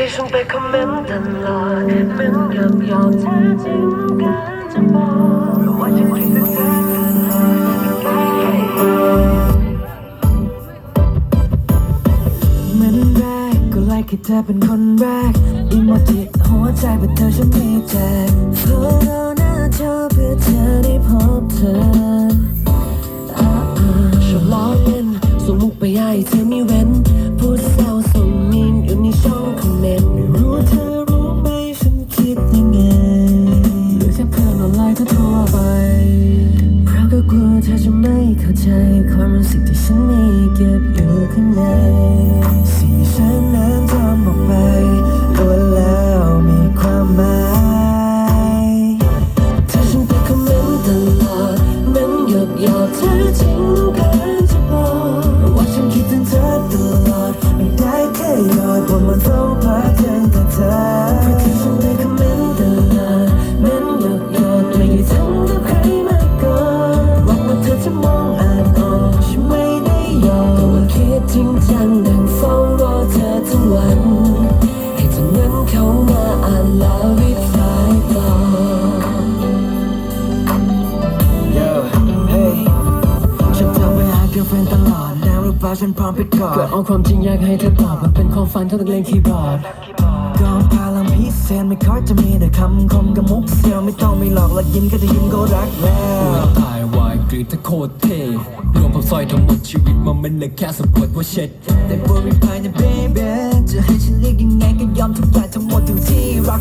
ที่ฉันไปคอมเมนต์ตลอดเหมันกับหยอกแท้จริงกันจะบอกว่าฉันคิดถึงเธอตลอดเหมือนแรกก็ไลค์แค่เธอเป็นคนแรกอีโมจิหัวใจเป็นเธอฉันมีแจกโฟโต้หน้าจอเพื่อเธอได้พบเธออ่าๆชอบล้อเล่นส่งมุกไปให้เธอไม่เว้นพูด แซวส่งมีม แล้วรีบสายต่อ Yo, hey ฉันเธอไปหา girlfriend ตลอดแล้วหรือเปล่าฉันพร้อมไปกอก็ดเอาความจริงอยากให้เธอตอบมันเป็นความฝันเท่ากับเล่นคีย์บอร์ดก็พลังพิเศษไม่ค่อยจะมีแต่คำคมกับมุกเซียวไม่ต้องไม่หลอกและยิ้มก็จะยิ้มก็รักแล้วตายวายกรีดถ้าโคตรเท่รวมผมซอยทั้งหมดชีวิตมันเป็นเหลือแค่สะกดว่าเช็ดแต่บริพายนะ baby จะ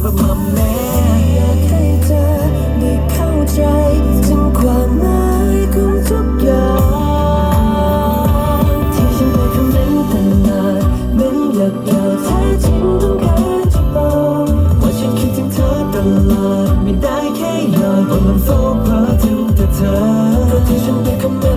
อยากให้เธอได้เข้าใจถึงความหมายของทุกอย่างที่ฉันไปคำนั้นตั้งนานมันอยากอยากแท้จริงต้องการจะบอกว่าฉันคิดถึงเธอตลอดไม่ได้แค่อยาบนมันโซ่เพะถึงแต่เธอเพราะที่ฉันไปคำนั้น